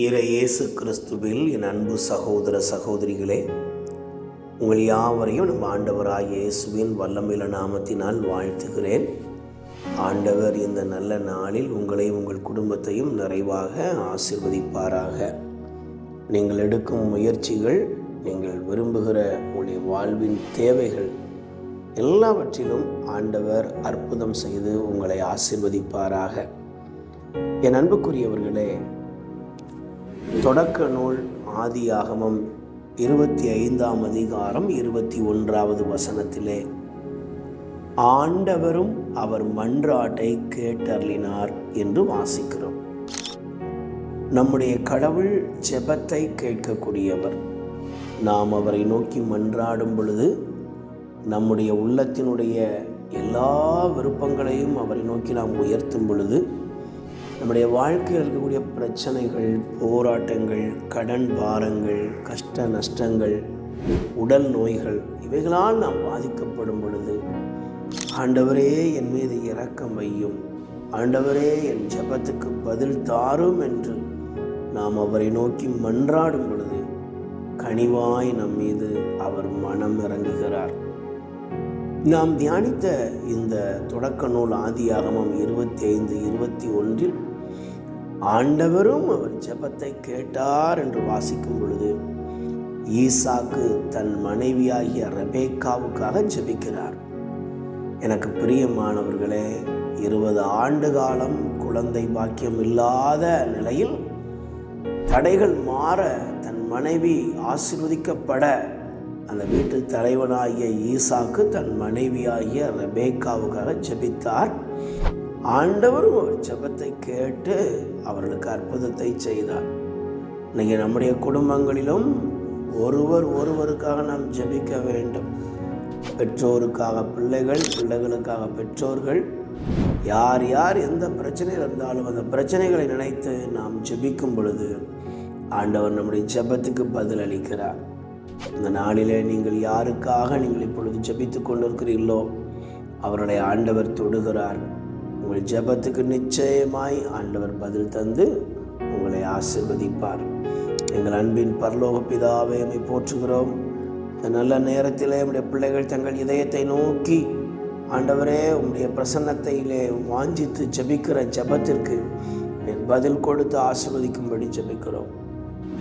ஈர இயேசு கிறிஸ்துவில் என் அன்பு சகோதர சகோதரிகளே உங்கள் யாவரையும் நம் ஆண்டவராய் இயேசுவின் வல்லமில நாமத்தினால் வாழ்த்துகிறேன். ஆண்டவர் இந்த நல்ல நாளில் உங்களை உங்கள் குடும்பத்தையும் நிறைவாக ஆசிர்வதிப்பாராக. நீங்கள் எடுக்கும் முயற்சிகள் நீங்கள் விரும்புகிற உங்களுடைய வாழ்வின் தேவைகள் எல்லாவற்றிலும் ஆண்டவர் அற்புதம் செய்து உங்களை ஆசிர்வதிப்பாராக. என் அன்புக்குரியவர்களே தொடக்க நூல் ஆதியாகமம் இருபத்தி ஐந்தாம் அதிகாரம் இருபத்தி ஒன்றாவது வசனத்திலே. ஆண்டவரும் அவர் மன்றாட்டை கேட்டறினார் என்று வாசிக்கிறோம். நம்முடைய கடவுள் ஜெபத்தை கேட்கக்கூடியவர். நாம் அவரை நோக்கி மன்றாடும் பொழுது நம்முடைய உள்ளத்தினுடைய எல்லா விருப்பங்களையும் அவரை நோக்கி நாம் உயர்த்தும் பொழுது நம்முடைய வாழ்க்கையில் இருக்கக்கூடிய பிரச்சனைகள் போராட்டங்கள் கடன் பாரங்கள் கஷ்ட நஷ்டங்கள் உடல் நோய்கள் இவைகளால் நாம் பாதிக்கப்படும் பொழுது ஆண்டவரே என் மீது இரக்கம் வையும். ஆண்டவரே என் ஜெபத்துக்கு பதில் தாரும் என்று நாம் அவரை நோக்கி மன்றாடும் பொழுது கனிவாய் நம் மீது அவர் மனம் இறங்குகிறார். நாம் தியானித்த இந்த தொடக்க நூல் ஆதியாகமம் இருபத்தி ஐந்து இருபத்தி ஒன்றில் ஆண்டவரும் அவர் ஜெபத்தை கேட்டார் என்று வாசிக்கும் பொழுது ஈசாக்கு தன் மனைவியாகிய ரபேக்காவுக்காக ஜெபிக்கிறார். எனக்கு பிரியமானவர்களே இருபது ஆண்டு காலம் குழந்தை பாக்கியம் இல்லாத நிலையில் தடைகள் மாற தன் மனைவி ஆசிர்வதிக்கப்பட அந்த வீட்டு தலைவனாகிய ஈசாக்கு தன் மனைவியாகிய ரபேக்காவுக்காக ஜெபித்தார். ஆண்டவரும் அவர் ஜெபத்தை கேட்டு அவர்களுக்கு அற்புதத்தை செய்தார். இன்னைக்கு நம்முடைய குடும்பங்களிலும் ஒருவர் ஒருவருக்காக நாம் ஜெபிக்க வேண்டும். பெற்றோருக்காக பிள்ளைகள் பிள்ளைகளுக்காக பெற்றோர்கள் யார் யார் எந்த பிரச்சனையில் இருந்தாலும் அந்த பிரச்சனைகளை நினைத்து நாம் ஜெபிக்கும் பொழுது ஆண்டவர் நம்முடைய ஜெபத்துக்கு பதில் அளிக்கிறார். இந்த நாளிலே நீங்கள் யாருக்காக நீங்கள் இப்பொழுது ஜெபித்து கொண்டிருக்கிறீர்களோ அவருடைய ஆண்டவர் தொடுகிறார். உங்கள் ஜெபத்துக்கு நிச்சயமாய் ஆண்டவர் பதில் தந்து உங்களை ஆசிர்வதிப்பார். எங்கள் அன்பின் பரலோக பிதாவை நம்மை போற்றுகிறோம். இந்த நல்ல நேரத்திலே நம்முடைய பிள்ளைகள் தங்கள் இதயத்தை நோக்கி ஆண்டவரே உங்களுடைய பிரசன்னத்தையிலே வாஞ்சித்து ஜபிக்கிற ஜெபத்திற்கு பதில் கொடுத்து ஆசிர்வதிக்கும்படி ஜெபிக்கிறோம்.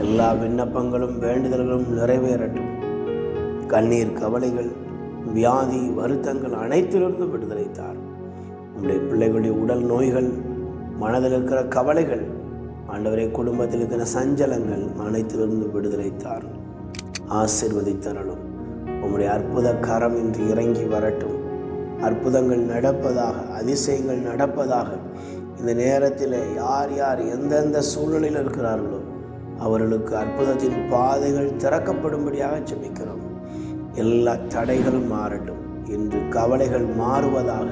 எல்லா விண்ணப்பங்களும் வேண்டுதல்களும் நிறைவேறட்டும். கண்ணீர் கவலைகள் வியாதி வருத்தங்கள் அனைத்திலிருந்து விடுதலை நம்முடைய பிள்ளைகளுடைய உடல் நோய்கள் மனதில் இருக்கிற கவலைகள் ஆண்டவரை குடும்பத்தில் இருக்கிற சஞ்சலங்கள் அனைத்திலிருந்து விடுதலை தாரும். ஆசிர்வதித்தரலும் உங்களுடைய அற்புத கரம் இன்று இறங்கி வரட்டும். அற்புதங்கள் நடப்பதாக அதிசயங்கள் நடப்பதாக இந்த நேரத்தில் யார் யார் எந்தெந்த சூழ்நிலையில் இருக்கிறார்களோ அவர்களுக்கு அற்புதத்தின் பாதைகள் திறக்கப்படும்படியாக ஜெபிக்கிறோம். எல்லா தடைகளும் மாறட்டும். இன்று கவலைகள் மாறுவதாக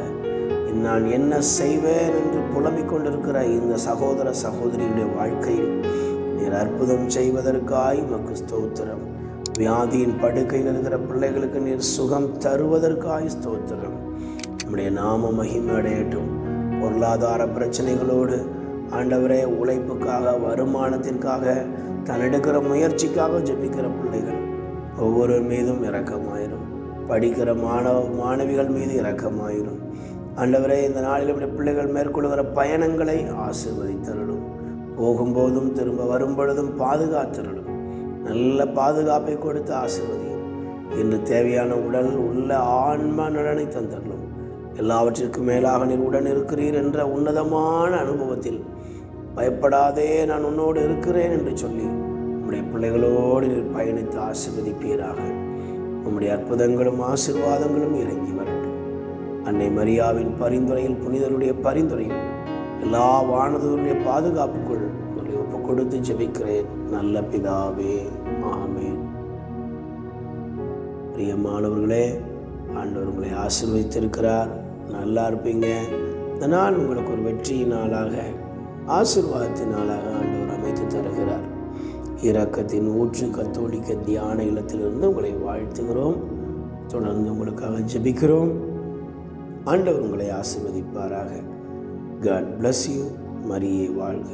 நான் என்ன செய்வேன் என்று புலம்பிக் கொண்டிருக்கிற இந்த சகோதர சகோதரியுடைய வாழ்க்கையில்? நீர் அற்புதம் செய்வதற்காய் உமக்கு ஸ்தோத்திரம். வியாதியின் படுக்கையில் இருக்கிற பிள்ளைகளுக்கு நீர் சுகம் தருவதற்காய் ஸ்தோத்திரம். நம்முடைய நாம மகிமை அடையட்டும். பொருளாதார பிரச்சனைகளோடு ஆண்டவரே உழைப்புக்காக வருமானத்திற்காக தான் எடுக்கிற முயற்சிக்காக ஜெபிக்கிற பிள்ளைகள் ஒவ்வொரு மீதும் இரக்கமாயிரும். படிக்கிற மாணவ மாணவிகள் மீது இரக்கமாயிரும். ஆண்டவரே இந்த நாளில் இப்படி பிள்ளைகள் மேற்கொள்கிற பயணங்களை ஆசிர்வதித்தருளும் போகும்போதும் திரும்ப வரும்பொழுதும் பாதுகாத்தருளும் நல்ல பாதுகாப்பை கொடுத்து ஆசிர்வதியும் இன்று தேவையான உடல் உள்ள ஆன்மா நலனை தந்தருளும் எல்லாவற்றிற்கும் மேலாக நீர் உடன் இருக்கிறீர் என்ற உன்னதமான அனுபவத்தில் பயப்படாதே நான் உன்னோடு இருக்கிறேன் என்று சொல்லி உம்முடைய பிள்ளைகளோடு நீர் பயணித்து ஆசிர்வதிப்பீராக. உம்முடைய அற்புதங்களும் ஆசிர்வாதங்களும் இறங்கி வரட்டும். அன்னை மரியாவின் பரிந்துரையில் புனிதருடைய பரிந்துரையில் எல்லா வானதருடைய பாதுகாப்புக்குள் உங்களை ஒப்பு கொடுத்து ஜெபிக்கிறேன். நல்ல பிதாவே ஆமேன். பிரியமானவர்களே ஆண்டவர் உங்களை ஆசிர்வதித்திருக்கிறார். நல்லா இருப்பீங்க. இந்த நாள் உங்களுக்கு ஒரு வெற்றியின் நாளாக ஆசிர்வாதத்தின் நாளாக ஆண்டவர் அமைத்து தருகிறார். இரக்கத்தின் ஊற்று கத்தோலிக்க தியான இல்லத்திலிருந்து உங்களை வாழ்த்துகிறோம். தொடர்ந்து உங்களுக்காக ஜெபிக்கிறோம். ஆண்டவர் உங்களை ஆசிர்வதிப்பாராக. காட் பிளஸ் யூ மரியே வாழ்க.